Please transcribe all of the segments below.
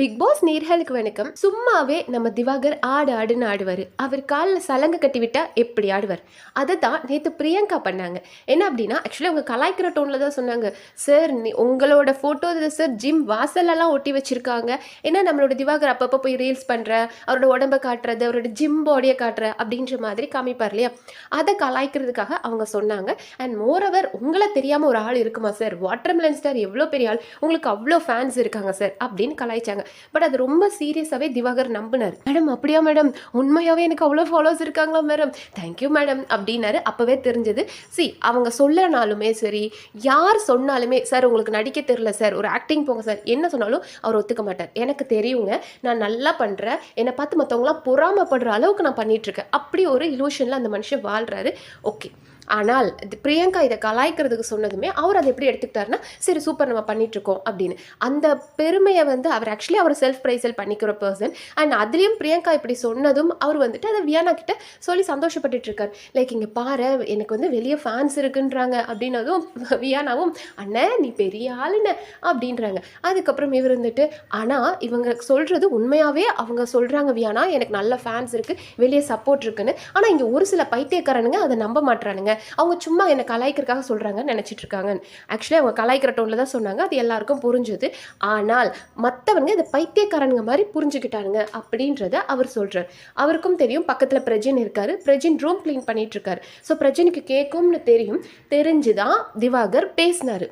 Big pass நேர்களுக்கு வணக்கம். சும்மாவே நம்ம திவாகர் ஆடு ஆடுன்னு ஆடுவார். அவர் காலில் சலங்கை கட்டி விட்டா எப்படி ஆடுவார்? அதை தான் நேற்று பிரியங்கா பண்ணாங்க. என்ன அப்படின்னா ஆக்சுவலி அவங்க கலாய்க்கிற டோனில் தான் சொன்னாங்க. சார் நீ உங்களோட ஃபோட்டோ சார் ஜிம் வாசலெல்லாம் ஒட்டி வச்சுருக்காங்க. ஏன்னா நம்மளோட திவாகர் அப்பப்போ போய் ரீல்ஸ் பண்ணுற அவரோட உடம்ப காட்டுறது அவரோட ஜிம் பாடியை காட்டுற அப்படின்ற மாதிரி காமிப்பார் இல்லையா? அதை கலாய்க்கிறதுக்காக அவங்க சொன்னாங்க. அண்ட் மோரோவர் உங்களை தெரியாமல் ஒரு ஆள் இருக்குமா சார் வாட்டர்மெலன் ஸ்டார் எவ்வளோ பெரிய ஆள்? உங்களுக்கு அவ்வளோ ஃபேன்ஸ் இருக்காங்க சார் அப்படின்னு கலாய்ச்சாங்க. பட் அது ரொம்ப சீரியஸாகவே திவாகர் நம்பினார். மேடம் அப்படியா மேடம்? உண்மையாகவே எனக்கு அவ்வளோ ஃபாலோவர்ஸ் இருக்காங்களா மேடம்? Thank you madam. அப்படின்னாரு. அப்போவே தெரிஞ்சது. சி அவங்க சொல்லனாலுமே சரி யார் சொன்னாலுமே சார் உங்களுக்கு நடிக்க தெரில சார். ஒரு ஆக்டிங் போங்க சார். என்ன சொன்னாலும் அவர் ஒத்துக்க மாட்டார். எனக்கு தெரியுங்க நான் நல்லா பண்ணுறேன் என்னை பார்த்து மற்றவங்களாம் பொறாமப்படுற அளவுக்கு நான் பண்ணிகிட்ருக்கேன் அப்படி ஒரு இலூஷனில் அந்த மனுஷன் வாழ்கிறாரு ஓகே ஆனால் இது பிரியங்கா இதை கலாய்க்கிறதுக்கு சொன்னதுமே அவர் அதை எப்படி எடுத்துக்கிட்டாருன்னா சரி சூப்பர் நம்ம பண்ணிகிட்ருக்கோம் அப்படின்னு. அந்த பெருமையை வந்து அவர் ஆக்சுவலி அவர் செல்ஃப் ப்ரைசல் பண்ணிக்கிற பர்சன் அண்ட் அதுலேயும் பிரியங்கா இப்படி சொன்னதும் அவர் வந்துட்டு அதை வியானா கிட்ட சொல்லி சந்தோஷப்பட்டுட்டு இருக்கார் லைக் இங்கே பாரு எனக்கு வந்து வெளியே ஃபேன்ஸ் இருக்குன்றாங்க அப்படின்னதும் வியானாவும் அண்ணன் நீ பெரிய ஆளுன்னு அப்படின்றாங்க. அதுக்கப்புறம் இவர் வந்துட்டு ஆனால் இவங்க சொல்கிறது உண்மையாகவே அவங்க சொல்கிறாங்க வியானா எனக்கு நல்ல ஃபேன்ஸ் இருக்குது வெளியே சப்போர்ட் இருக்குன்னு. ஆனால் இங்கே ஒரு சில பைத்தியக்காரனுங்க அதை நம்ப மாட்டுறானுங்க அவங்க சும்மா என்னை கலாய்க்கிறதுக்காக சொல்கிறாங்கன்னு நினச்சிட்டு இருக்காங்க. ஆக்சுவலி அவங்க கலாய்க்கிற டோனில் தான் சொன்னாங்க. அது எல்லாருக்கும் புரிஞ்சுது. ஆனால் மற்றவங்க இந்த பைத்தியக்காரனுங்க மாதிரி புரிஞ்சுக்கிட்டாருங்க அப்படின்றத அவர் சொல்கிறார் அவருக்கும் தெரியும். பக்கத்தில் பிரஜின் இருக்கார். பிரஜின் ரூம் க்ளீன் பண்ணிகிட்ருக்கார் ஸோ பிரஜினுக்கு கேட்கும்னு தெரியும். தெரிஞ்சு தான் திவாகர் பேசினார்.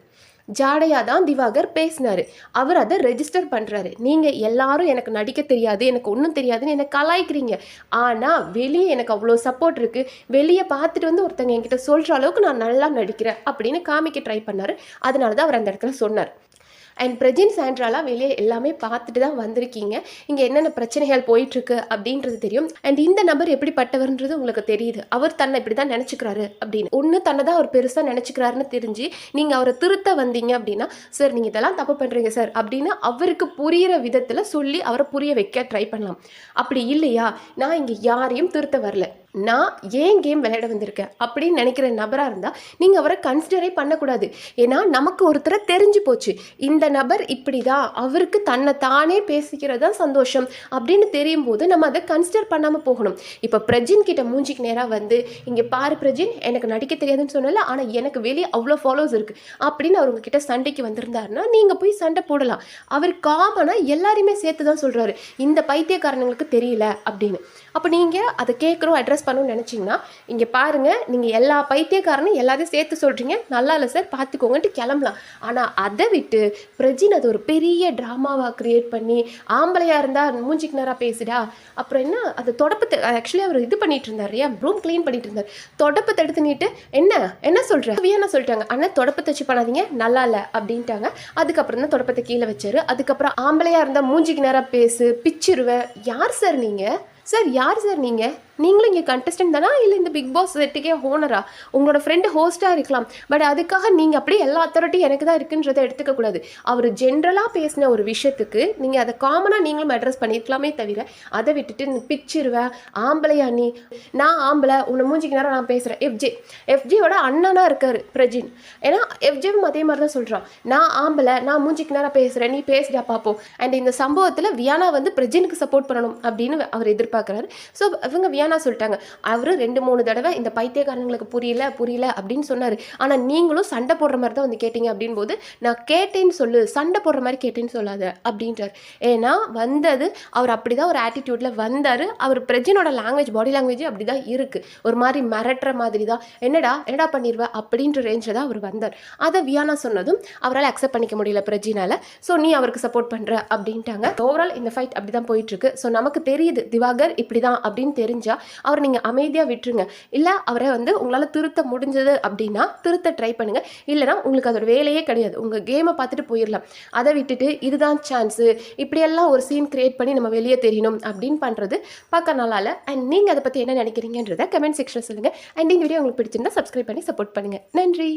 ஜாடையாக தான் திவாகர் பேசினார். அவர் அதை ரெஜிஸ்டர் பண்ணுறாரு நீங்கள் எல்லாரும் எனக்கு நடிக்க தெரியாது எனக்கு ஒன்றும் தெரியாதுன்னு என்னை கலாய்க்கிறீங்க. ஆனால் வெளியே எனக்கு அவ்வளோ சப்போர்ட் இருக்குது வெளியே பார்த்துட்டு வந்து ஒருத்தங்க என்கிட்ட சொல்கிற அளவுக்கு நான் நல்லா நடிக்கிறேன் அப்படின்னு காமிக்க ட்ரை பண்ணார். அதனால தான் அவர் அந்த இடத்துல சொன்னார். அண்ட் பிரஜின் சாண்ட்ராலாம் வெளியே எல்லாமே பார்த்துட்டு தான் வந்திருக்கீங்க. இங்கே என்னென்ன பிரச்சனைகள் போயிட்டுருக்கு அப்படின்றது தெரியும். அண்ட் இந்த நபர் எப்படிப்பட்டவர்ன்றது உங்களுக்கு தெரியுது. அவர் தன்னை இப்படி தான் நினச்சிக்கிறாரு அப்படின்னு. ஒன்று தன்னை தான் அவர் பெருசாக நினச்சிக்கிறாருன்னு தெரிஞ்சு நீங்கள் அவரை திருத்த வந்தீங்க அப்படின்னா சார் நீங்கள் இதெல்லாம் தப்பு பண்ணுறீங்க சார் அப்படின்னு அவருக்கு புரிகிற விதத்தில் சொல்லி அவரை புரிய வைக்க ட்ரை பண்ணலாம். அப்படி இல்லையா? நான் இங்கே யாரையும் திருத்த வரல. நான் ஏன் கேம் விளையாட வந்திருக்கேன் அப்படின்னு நினைக்கிற நபராக இருந்தால் நீங்கள் அவரை கன்சிடரே பண்ணக்கூடாது. ஏன்னா நமக்கு ஒருத்தரை தெரிஞ்சு போச்சு. இந்த நபர் இப்படி தான் அவருக்கு தன்னை தானே பேசிக்கிறது தான் சந்தோஷம் அப்படின்னு தெரியும் போது நம்ம அதை கன்சிடர் பண்ணாமல் போகணும். இப்போ பிரஜின் கிட்ட மூஞ்சிக்கு நேராக வந்து இங்கே பாரு பிரஜின் எனக்கு நடிக்க தெரியாதுன்னு சொன்னல ஆனால் எனக்கு வெளியே அவ்வளோ ஃபாலோவர்ஸ் இருக்குது அப்படின்னு அவர் உங்ககிட்ட சண்டைக்கு வந்திருந்தாருன்னா நீங்கள் போய் சண்டை போடலாம். அவர் காமனாக எல்லாரையுமே சேர்த்து தான் சொல்கிறாரு இந்த பைத்தியக்காரனுங்களுக்கு தெரியல அப்படின்னு. அப்போ நீங்கள் அதை கேட்குறோம் அட்ரஸ் பண்ணணும்னு நினச்சிங்கன்னா இங்கே பாருங்கள் நீங்கள் எல்லா பைத்தியக்காரனும் எல்லாத்தையும் சேர்த்து சொல்கிறீங்க நல்லா இல்லை சார் பார்த்துக்கோங்கன்ட்டு கிளம்பலாம். ஆனால் அதை விட்டு பிரஜின் அது ஒரு பெரிய ட்ராமாவாக க்ரியேட் பண்ணி ஆம்பளையாக இருந்தால் மூஞ்சிக்கு நேராக பேசுடா. அப்புறம் என்ன அது தொடப்பத்தை ஆக்சுவலி அவர் இது பண்ணிட்டு இருந்தார் இல்லையா? ரூம் க்ளீன் பண்ணிட்டு இருந்தார். தொடப்பத்தை எடுத்து நீட்டு என்ன என்ன சொல்கிறேன் என்ன சொல்லிட்டாங்க? ஆனால் தொடப்பத்தை வச்சு பண்ணாதீங்க நல்லா இல்லை அப்படின்ட்டாங்க. அதுக்கப்புறம் தான் தொடப்பத்தை கீழே வச்சாரு. அதுக்கப்புறம் ஆம்பளையாக இருந்தால் மூஞ்சிக்கு நேராக பேசு பிச்சிருவேன் யார் சார் நீங்கள் சார் யார் சார் நீங்கள் நீங்களும் இங்கே கண்டஸ்டன்ட் தானா? இல்லை இந்த பிக் பாஸ் செட்டுக்கே ஹோனரா உங்களோட ஃப்ரெண்டு ஹோஸ்ட்டாக இருக்கலாம். பட் அதுக்காக நீங்கள் அப்படியே எல்லா அத்தாரிட்டியும் எனக்கு தான் இருக்குன்றதை எடுத்துக்கக்கூடாது அவர் ஜென்ரலாக பேசின ஒரு விஷயத்துக்கு நீங்கள் அதை காமனாக நீங்களும் அட்ரஸ் பண்ணியிருக்கலாமே தவிர அதை விட்டுட்டு பிச்சிருவேன் ஆம்பளையா நீ? நான் ஆம்பளை உன்னை மூஞ்சிக்கு நேரம் நான் பேசுகிறேன் எஃப்ஜே எஃப்ஜியோட அண்ணனாக இருக்கார் பிரஜின். ஏன்னா எஃப்ஜேவும் அதே மாதிரி தான் சொல்கிறான் நான் ஆம்பளை நான் மூஞ்சிக்கு நேரம் பேசுகிறேன் நீ பேசுடா பார்ப்போம் அண்ட் இந்த சம்பவத்தில் வியானா வந்து பிரஜினுக்கு சப்போர்ட் பண்ணணும் அப்படின்னு அவர் எதிர்பார்க்குறாரு. ஸோ இவங்க வியானா வேணாம் சொல்லிட்டாங்க. அவர் ரெண்டு மூணு தடவை இந்த பைத்தியக்காரங்களுக்கு புரியல புரியல அப்படின்னு சொன்னார். ஆனால் நீங்களும் சண்டை போடுற மாதிரி தான் வந்து கேட்டீங்க அப்படின் போது நான் கேட்டேன்னு சொல்லு சண்டை போடுற மாதிரி கேட்டேன்னு சொல்லாத அப்படின்றார். ஏன்னா வந்தது அவர் அப்படி தான் ஒரு ஆட்டிடியூட்டில் வந்தார். அவர் பிரஜினோட லாங்குவேஜ் பாடி லாங்குவேஜ் அப்படி தான் இருக்குது ஒரு மாதிரி மிரட்டுற மாதிரி தான் என்னடா என்னடா பண்ணிடுவேன் அப்படின்ற ரேஞ்சில் தான் அவர் வந்தார். அதை வியானா சொன்னதும் அவரால் அக்செப்ட் பண்ணிக்க முடியல பிரஜினால். ஸோ நீ அவருக்கு சப்போர்ட் பண்ணுற அப்படின்ட்டாங்க. ஓவரால் இந்த ஃபைட் அப்படி தான் போயிட்டுருக்கு ஸோ நமக்கு தெரியுது திவாகர் இப்படி தான் அப்படின்னு தெரிஞ்சால் அவர் நீங்கள் அமைதியாக விட்டுருங்க. இல்லை அவரை வந்து உங்களால் திருத்த முடிஞ்சது அப்படின்னா திருத்த ட்ரை பண்ணுங்கள் இல்லைனா உங்களுக்கு அதோட வேலையே கிடையாது. உங்கள் கேமை பார்த்துட்டு போயிடலாம் அதை விட்டுட்டு இதுதான் சான்ஸு இப்படியெல்லாம் ஒரு சீன் க்ரியேட் பண்ணி நம்ம வெளியே தெரியணும் அப்படின்னு பண்ணுறது பார்க்க நல்லா இல்லை அண்ட் நீங்கள் அதை பற்றி என்ன நினைக்கிறீங்கன்றதை கமெண்ட் செக்ஷன் சொல்லுங்கள் அண்ட் இந்த வீடியோ உங்களுக்கு பிடிச்சிருந்தா சப்ஸ்கிரைப் பண்ணி சப்போர்ட் பண்ணுங்கள் நன்றி.